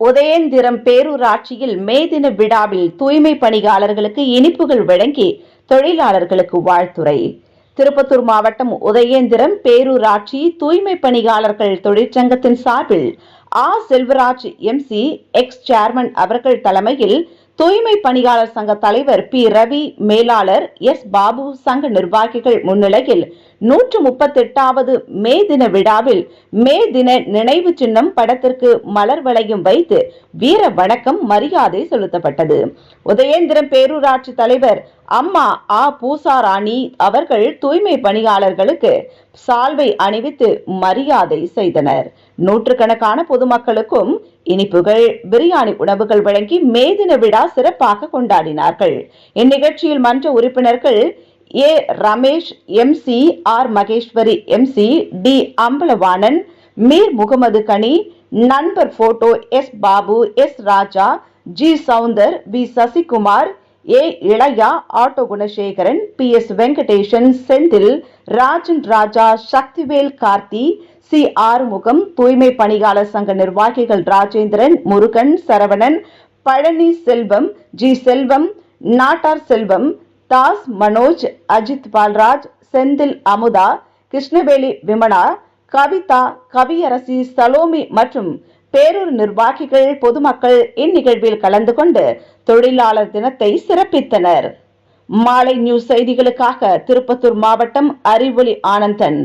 உதயந்திரம் பேரூராட்சியில் மே தின விழாவில் தூய்மை பணியாளர்களுக்கு இனிப்புகள் வழங்கி தொழிலாளர்களுக்கு வாழ்த்துரை திருப்பத்தூர் மாவட்டம் உதயேந்திரம் பேரூராட்சி தூய்மை பணியாளர்கள் தொழிற்சங்கத்தின் சார்பில் ஆ. Selvaraj MC ex. சேர்மன் அவர்கள் தலைமையில் தூய்மை பணியாளர் சங்க தலைவர் பி. ரவி மேலாளர் எஸ். பாபு சங்க நிர்வாகிகள் முன்னிலையில் நூற்று முப்பத்தெட்டாவது மே தின விழாவில் மே தின நினைவு சின்னம் படத்திற்கு மலர் வளையும் வைத்து வீர வணக்கம் மரியாதை செலுத்தப்பட்டது. உதயேந்திரம் பேரூராட்சி தலைவர் அம்மா ஆ பூசாராணி அவர்கள் தூய்மை பணியாளர்களுக்கு சால்வை அணிவித்து மரியாதை செய்தனர். நூற்றுக்கணக்கான பொதுமக்களுக்கும் இனிப்புகள் பிரியாணி உணவுகள் வழங்கி மே தின விழா சிறப்பாக கொண்டாடினார்கள். இந்நிகழ்ச்சியில் மன்ற உறுப்பினர்கள் A. Ramesh M. C. R. Maheswari M. C. T. Ambalavanan Mir Mohammed Gani நண்பர் photo S. Babu S. Raja G. Soundar V. Sasikumar A. Ilaiya auto Gunasekaran P. S. Venkatesan Senthil Rajan Raja Sakthivel Karthi C. Arumugam தூய்மை பணியாளர் சங்க நிர்வாகிகள் Rajendran Murugan Saravanan Palani Selvam G. Selvam Nattar Selvam Das Manoj Ajith Palraj Senthil Amudha கிருஷ்ணவேலி Vimala Kavitha Kaviyarasi Salome மற்றும் பேரூர் நிர்வாகிகள் பொதுமக்கள் இந்நிகழ்வில் கலந்து கொண்டு தொழிலாளர் தினத்தை சிறப்பித்தனர். மாலை நியூஸ் செய்திகளுக்காக திருப்பத்தூர் மாவட்டம் அறிவொளி ஆனந்தன்.